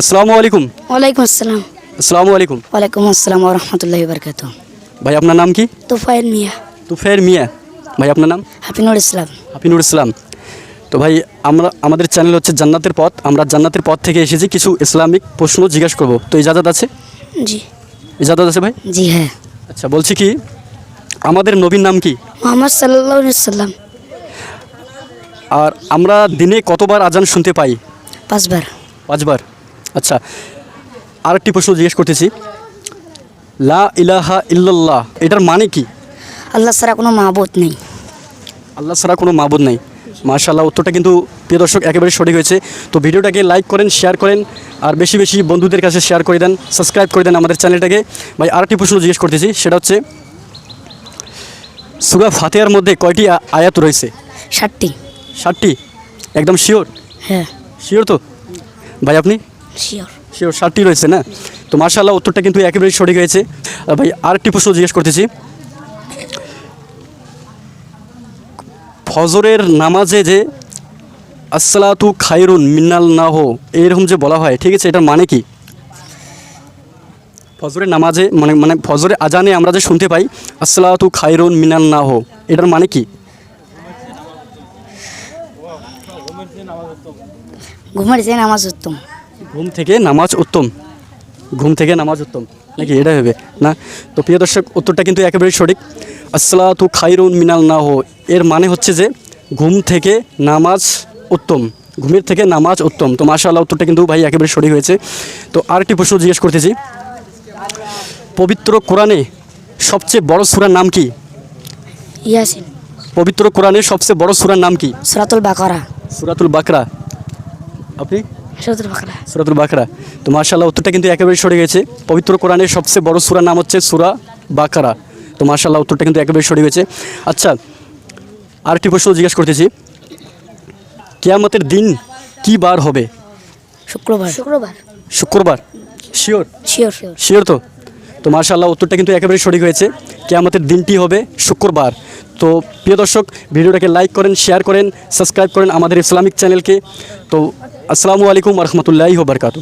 আসসালামু আলাইকুম। ওয়ালাইকুম আসসালাম। আসসালামু আলাইকুম। ওয়ালাইকুম আসসালাম রহমতুল্লাহ বরকাত ভাই আপনার নাম কি? তুফাইল মিয়া। তুফের মিয়া। ভাই আপনার নাম? হাফিনুর ইসলাম। হাফিনুর ইসলাম। তো ভাই আমরা আমাদের চ্যানেল হচ্ছে জান্নাতের পথ। আমরা জান্নাতের পথ থেকে এসেছি কিছু ইসলামিক প্রশ্ন জিজ্ঞাসা করব। তো ইজাজত আছে? জি। ইজাজত আছে ভাই? জি হ্যাঁ। আচ্ছা বলছি কি আমাদের নবীর নাম কি? মোহাম্মদ সাল্লাহ সাল্লাম আর আমরা দিনে কতবার আজান শুনতে পাই? পাঁচবার। পাঁচবার। আচ্ছা আর একটি প্রশ্ন জিজ্ঞেস করতেছি। লা ইলাহা ইল্লাল্লাহ এটার মানে কি? আল্লাহ ছাড়া কোনো মাহবুদ নেই। আল্লাহ ছাড়া কোনো মাবুদ নেই। মার্শাল্লাহ উত্তরটা কিন্তু প্রিয় দর্শক একেবারে সঠিক হয়েছে। তো ভিডিওটাকে লাইক করেন শেয়ার করেন আর বেশি বেশি বন্ধুদের কাছে শেয়ার করে দেন সাবস্ক্রাইব করে দেন আমাদের চ্যানেলটাকে ভাই আরেকটি প্রশ্ন জিজ্ঞেস করতেছি সেটা হচ্ছে সুরা ফাতেহার মধ্যে কয়টি আয়াত রয়েছে? ষাটটি। ষাটটি? একদম শিওর হ্যাঁ। শিওর তো? ভাই আপনি? শিওর শিওর ষাটটি রয়েছে না? তো মার্শাল্লাহ উত্তরটা কিন্তু একেবারে সঠিক হয়েছে। আর ভাই আরেকটি প্রশ্ন জিজ্ঞেস করতেছি। ফজরের নামাজে যে আসসালাতু খাইরুন মিনাল না হো এরকম যে বলা হয় ঠিক আছে? এটার মানে কি? ফজরের নামাজে মানে মানে ফজরের আজানে আমরা যে শুনতে পাই আসসালাতু খাইরুন মিনাল না হো এটার মানে কি? ঘুমের যে নামাজ উত্তম। ঘুম থেকে নামাজ উত্তম। ঘুম থেকে নামাজ উত্তম। নাকি এটা হবে? না? তো প্রিয় দর্শক উত্তরটা কিন্তু একেবারে সঠিক। আসলা তু খাইরুন মিনাল না হো এর মানে হচ্ছে যে ঘুম থেকে নামাজ উত্তম। ঘুমের থেকে নামাজ উত্তম। তো মাশাআল্লাহ উত্তরটা কিন্তু ভাই একেবারে সঠিক হয়েছে। তো আরেকটি প্রশ্ন জিজ্ঞেস করতেছি। পবিত্র কোরআনে সবচেয়ে বড় সুরার নাম কি? ইয়াসিন। পবিত্র কোরআনের সবচেয়ে বড় সুরার নাম কি? সুরাতুল বাকরা। সুরাতুল বাকরা। আপনি? সুরাতুল বাকরা। সুরাতুল বাকরা। তো মার্শাল্লাহ উত্তরটা কিন্তু একেবারে সরে গেছে। পবিত্র কোরআনের সবচেয়ে বড় সূরার নাম হচ্ছে সূরা বাকারা। তো মার্শাল্লাহ উত্তরটা কিন্তু একেবারে সরে গেছে। আচ্ছা আরেকটি প্রশ্ন জিজ্ঞেস করতেছি। কেয়ামতের দিন কি বার হবে? শুক্রবার। শুক্রবার। শুক্রবার? শিওর শিওর শিওর শিওর তো? তো মার্শাল্লাহ উত্তরটা কিন্তু একেবারে সঠিক হয়েছে কেয়ামতের দিনটি হবে শুক্রবার। তো প্রিয় দর্শক, ভিডিওটাকে লাইক করেন শেয়ার করেন সাবস্ক্রাইব করেন আমাদের ইসলামিক চ্যানেলকে তো আসসালামু আলাইকুম রহমতুল্লাহ বারকাতু